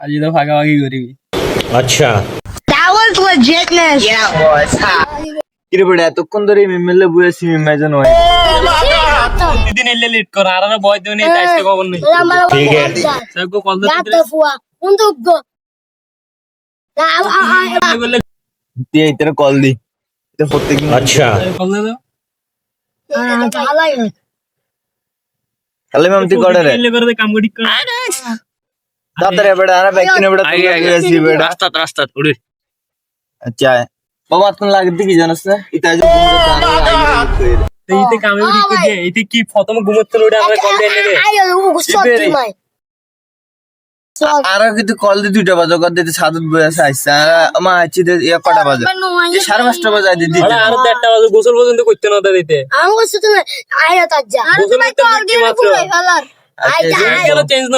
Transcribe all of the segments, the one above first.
আজ তো ভাগাভাগি করবি अच्छा That was legitness. কিরে বেটা এতক্ষণ ধরে মিমেলে বুয়েছি মিমে যেন দিদিন এলে লেট কর আর আর বয় দিও নেই তাইতে খবর নেই ठीक है সব কল দিতে Gata fua. Un duggo. Ah, বলে তুই এইটার কল দি এটা প্রত্যেকদিন अच्छा কল দে খালি ম্যাম তুই করে রে কাম কর তাড়াতাড়ি বেটা আরে ব্যাগ কিনে বেটা তুই বুয়েছি বেটা রাস্তা রাস্তা উড়ে আচ্ছা বাবা তুমি লাগতে কি জানাস না এটা যে তো ইতে কামে উড়ি কই দে ইতে কি প্রথম ঘুমোতে উড়ে আমরা কল দিয়ে নেবে আর কিন্তু কল দি দুইটা বাজে কর দিতে সাদত বয়েছে আইসা। আমার আইছি দে ইয়া কটা বাজে? সাড়ে পাঁচটা বাজে দিদি। আরে দেড়টা বাজে গোসল পর্যন্ত করতে না দিতে আমি বলছি তুমি আয় তাজ্জা গোসল করতে দিচ্ছি মাত্র। আচ্ছা, আয় কেন চেঞ্জ না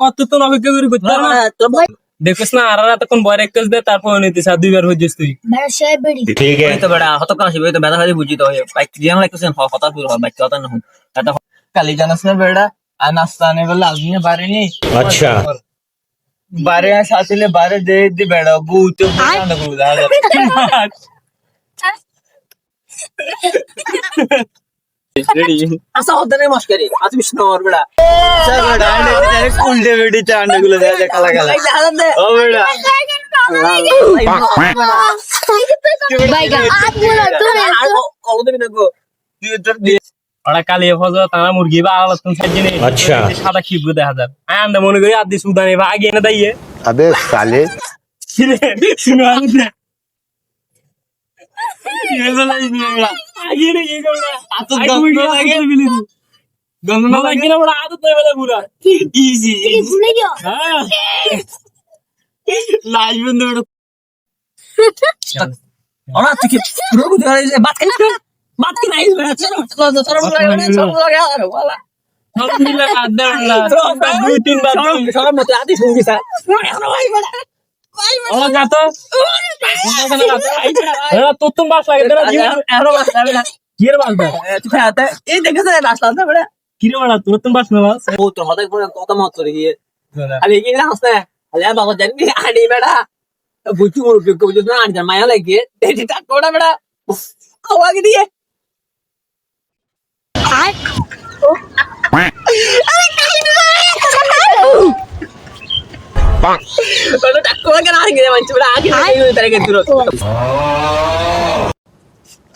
কত দেখিস না আর এতক্ষণ বয়ের এক দে তারপর নিতে সা দুইবার বুঝিস তুই। ঠিক আছে। তো বড়া হত তো বেদা হয়ে বুঝিত হয় বাইক জানা লাগতেছেন পুরো হয় বাইক কথা না হয় কালি জানাস না বেড়া। আর নাস্তা আনে বলে আপনি বাড়ি নি আচ্ছা। বাড়ি আর সাথে বাড়ি দে দি বেড়া বুতে আসা আচ্ছা, হতে নেই মস্কারি। আজ বিষ্ণু আমার বেড়া। স্যার বেড়া ওরা কালিয়ে ফজর তারা মুরগি বা আলাদা তুমি সাইজ জিনিস আচ্ছা। সাদা খিবু দেখা যায় আমি আন্দা মনে করি আদি সুদানি বা আগে না দাইয়ে। আবে সালে শুনো আমি লাইভ হ্যাঁ। বাদ খাই কি নাই? লাগে বড় দুই তিন সবার মতো আদি শুনবি স্যার লাগে তোরা এরো বাস যাবে না। বাড়া। মত আরে কি না? হাসতে আরে বাবা জানি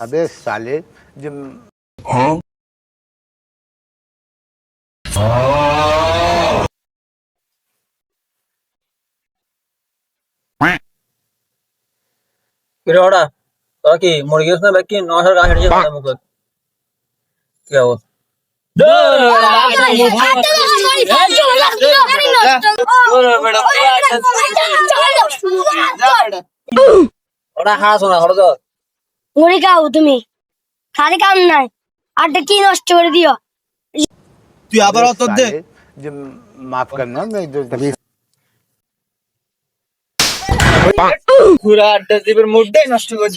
अबे साले जब मुर्गी उसने बाकी 9000 का কেউ খাও তুমি খালি কাম নাই আর কি নষ্ট করে দিও তুই আড্ডা দিবের মুডটাই নষ্ট করে